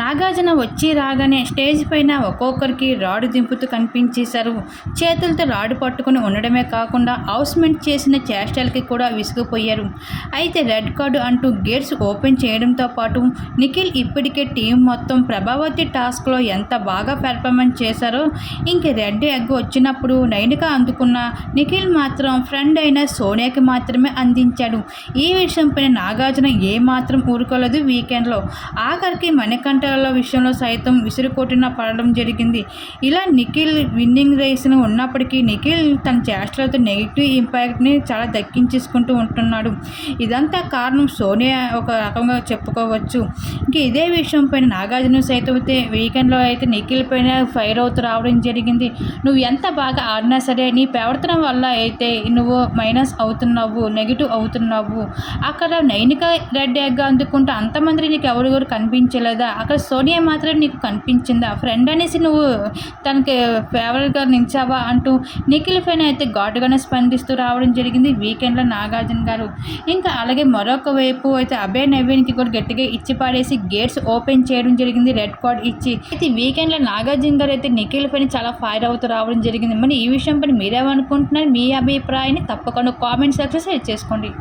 నాగార్జున వచ్చి రాగానే స్టేజ్ పైన ఒక్కొక్కరికి రాడు దింపుతూ కనిపించేశారు చేతులతో రాడు పట్టుకుని ఉండడమే కాకుండా హౌస్మెంట్ చేసిన చేష్టలకి కూడా విసిగిపోయారు. అయితే రెడ్ కార్డు అంటూ గేట్స్ ఓపెన్ చేయడంతో పాటు నిఖిల్ ఇప్పటికే టీం మొత్తం ప్రభావతి టాస్క్లో ఎంత బాగా పెర్ఫార్మెన్స్ చేశారో ఇంక రెడ్ ఎగ్ వచ్చినప్పుడు నైనిక అందుకున్న నిఖిల్ మాత్రం ఫ్రెండ్ అయిన సోనియాకి మాత్రమే అందించాడు. ఈ విషయంపై నాగార్జున ఏమాత్రం ఊరుకోలేదు వీకెండ్లో. ఆఖరికి మణికంఠల విషయంలో సైతం విసురుకొట్టిన పడడం జరిగింది. ఇలా నిఖిల్ విన్నింగ్ రేస్ను ఉన్నప్పటికీ నిఖిల్ తన చేష్టలతో నెగిటివ్ ఇంపాక్ట్ని చాలా దక్కించేసుకుంటూ ఉంటున్నాడు. ఇదంతా కారణం సోనియా ఒక రకంగా చెప్పుకోవచ్చు. ఇంక ఇదే విషయం పైన నాగార్జున సైతం అయితే వీకెండ్లో అయితే నిఖిల్ పైన ఫైర్ అవుతూ రావడం జరిగింది. నువ్వు ఎంత బాగా ఆడినా సరే నీ ప్రవర్తన వల్ల అయితే నువ్వు మైనస్ అవుతున్నావు నెగిటివ్ అవుతున్నావు. అక్కడ నైనిక రెడ్డి ఎగ్గా అందుకుంటే అంతమంది నీకు ఎవరెవరు కనిపించలేదా? అక్కడ సోనియా మాత్రం నీకు కనిపించిందా? ఫ్రెండ్ అనేసి నువ్వు తనకి ఫేవరెట్గా నిలిచావా అంటూ నిఖిల్ ఫ్యాన్ అయితే ఘాటుగానే స్పందిస్తూ రావడం జరిగింది వీకెండ్లో నాగార్జున గారు. ఇంకా అలాగే మరొక వైపు అయితే అభయ నవీన్కి కూడా గట్టిగా ఇచ్చి పాడేసి గేట్స్ ఓపెన్ చేయడం జరిగింది రెడ్ కార్డ్ ఇచ్చి. అయితే వీకెండ్లో నాగార్జున గారు అయితే నిఖిల్ పైన చాలా ఫైర్ అవుతూ రావడం జరిగింది. మరి ఈ విషయం పైన మీరేమనుకుంటున్నారు? మీ అభిప్రాయాన్ని తప్పకుండా కామెంట్ సెక్షన్ షేర్ చేసుకోండి.